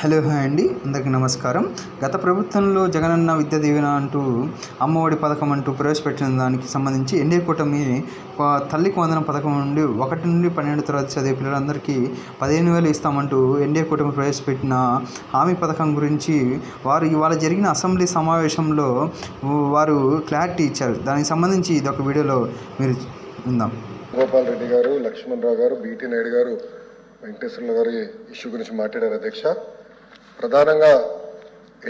Hello hi అండి. అందరికీ నమస్కారం. గత ప్రభుత్వంలో జగనన్న విద్యా దీవెన అంటూ అమ్మఒడి పథకం అంటూ ప్రవేశపెట్టిన దానికి సంబంధించి ఎన్డీఏ కూటమి తల్లికి వందన పథకం నుండి ఒకటి నుండి పన్నెండు తరగతి చదివే పిల్లలందరికీ పదిహేను వేలు ఇస్తామంటూ ఎన్డీఏ కూటమి ప్రవేశపెట్టిన హామీ పథకం గురించి వారు ఇవాళ జరిగిన అసెంబ్లీ సమావేశంలో వారు క్లారిటీ ఇచ్చారు. దానికి సంబంధించి ఇది ఒక వీడియోలో మీరు ఉందాం గోపాల్ రెడ్డి గారు లక్ష్మణ్ రావు గారు బీటీ నాయుడు గారు వెంకటేశ్వర్ల గారి ఇష్యూ గురించి మాట్లాడారు అధ్యక్ష. ప్రధానంగా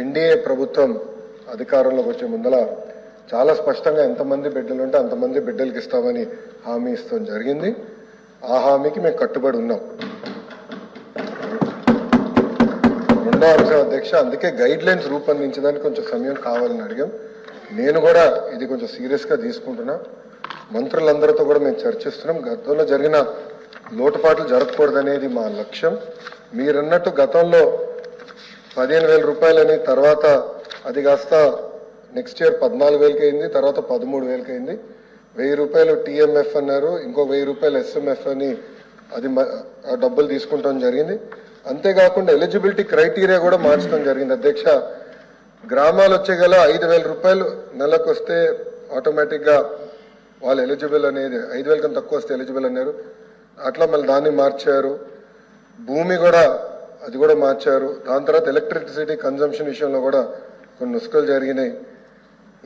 ఎన్డీఏ ప్రభుత్వం అధికారంలోకి వచ్చే ముందల చాలా స్పష్టంగా ఎంతమంది బిడ్డలు ఉంటే అంతమంది బిడ్డలకి ఇస్తామని హామీ ఇస్తాం జరిగింది. ఆ హామీకి మేము కట్టుబడి ఉన్నాం. రెండో అంశం అధ్యక్ష అందుకే గైడ్ లైన్స్ రూపొందించడానికి కొంచెం సమయం కావాలని అడిగాం. నేను కూడా ఇది కొంచెం సీరియస్గా తీసుకుంటున్నా. మంత్రులందరితో కూడా మేము చర్చిస్తున్నాం. గతంలో జరిగిన లోటుపాట్లు జరగకూడదనేది మా లక్ష్యం. మీరన్నట్టు గతంలో పదిహేను వేల రూపాయలని తర్వాత అది కాస్త నెక్స్ట్ ఇయర్ పద్నాలుగు వేలకి అయింది తర్వాత పదమూడు వేలకి అయింది వెయ్యి రూపాయలు టీఎంఎఫ్ అన్నారు ఇంకో వెయ్యి రూపాయలు ఎస్ఎంఎఫ్ అని అది ఆ డబ్బులు తీసుకుంటాం జరిగింది. అంతేకాకుండా ఎలిజిబిలిటీ క్రైటీరియా కూడా మార్చడం జరిగింది. అధ్యక్ష గ్రామాలు వచ్చే గల ఐదు వేల రూపాయలు నెలకు వస్తే ఆటోమేటిక్గా వాళ్ళు ఎలిజిబుల్ అనేది ఐదు వేల కన్నా తక్కువ వస్తే ఎలిజిబుల్ అన్నారు. అట్లా మళ్ళీ దాన్ని మార్చారు. భూమి కూడా అది కూడా మార్చారు. దాని తర్వాత ఎలక్ట్రిసిటీ కన్జంప్షన్ విషయంలో కూడా కొన్ని నుసుకలు జరిగినాయి.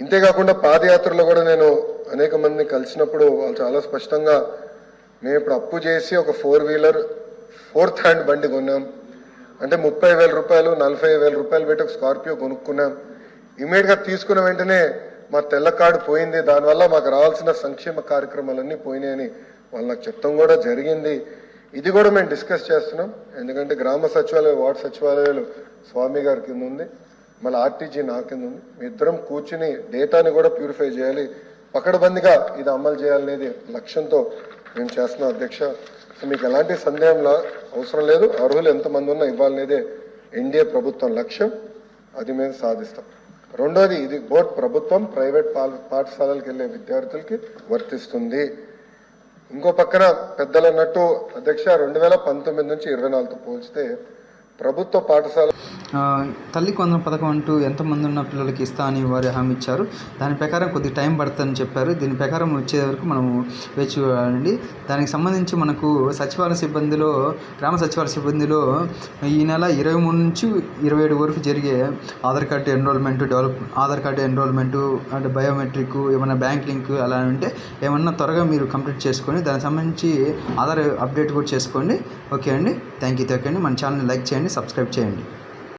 ఇంతేకాకుండా పాదయాత్రలో కూడా నేను అనేక మందిని కలిసినప్పుడు వాళ్ళు చాలా స్పష్టంగా మేము ఇప్పుడు అప్పు చేసి ఒక ఫోర్ వీలర్ ఫోర్త్ హ్యాండ్ బండి కొన్నాం. అంటే ముప్పై వేల రూపాయలు నలభై వేల రూపాయలు పెట్టి ఒక స్కార్పియో కొనుక్కున్నాం. ఇమీడియట్గా తీసుకున్న వెంటనే మా తెల్ల కార్డు పోయింది. దానివల్ల మాకు రావాల్సిన సంక్షేమ కార్యక్రమాలన్నీ పోయినాయని వాళ్ళు నాకు చెప్తాం కూడా జరిగింది. ఇది కూడా మేము డిస్కస్ చేస్తున్నాం. ఎందుకంటే గ్రామ సచివాలయం వార్డు సచివాలయాలు స్వామి గారి కింద ఉంది. మళ్ళీ ఆర్టీజీ నా కింద ఉంది. మీ ఇద్దరం కూర్చుని డేటాని కూడా ప్యూరిఫై చేయాలి. పకడబందిగా ఇది అమలు చేయాలనేది లక్ష్యంతో మేము చేస్తున్నాం అధ్యక్ష. సో మీకు ఎలాంటి సందేహం లా- అవసరం లేదు. అర్హులు ఎంతమంది ఉన్నా ఇవ్వాలనేదే ఎన్డీఏ ప్రభుత్వం లక్ష్యం. అది మేము సాధిస్తాం. రెండోది ఇది బోర్డ్ ప్రభుత్వం ప్రైవేట్ పాఠశాలలకు వెళ్ళే విద్యార్థులకి వర్తిస్తుంది. ఇంకో పక్కన పెద్దలు అన్నట్టు అధ్యక్ష రెండు వేల పంతొమ్మిది నుంచి ఇరవై నాలుగుతో పోల్చితే ప్రభుత్వ పాఠశాల తల్లి తల్లికి పథకం అంటూ ఎంతమంది ఉన్న పిల్లలకి ఇస్తా అని వారు హామీ ఇచ్చారు. దాని ప్రకారం కొద్ది టైం పడుతుందని చెప్పారు. దీని ప్రకారం వచ్చే వరకు మనము వేచి చూడాలండి దానికి సంబంధించి మనకు సచివాలయ సిబ్బందిలో గ్రామ సచివాలయ సిబ్బందిలో ఈ నెల ఇరవై మూడు నుంచి ఇరవై ఏడు వరకు జరిగే Aadhaar card enrolment develop Aadhaar card enrolment అంటే బయోమెట్రిక్ ఏమైనా బ్యాంక్ లింక్ అలా ఉంటే ఏమన్నా త్వరగా మీరు కంప్లీట్ చేసుకొని దానికి సంబంధించి ఆధార్ అప్డేట్ కూడా చేసుకోండి. ఓకే అండి. థ్యాంక్ యూ థ్యాంక్ యూ అండి. మన ఛానల్ని లైక్ చేయండి సబ్స్క్రైబ్ చేయండి.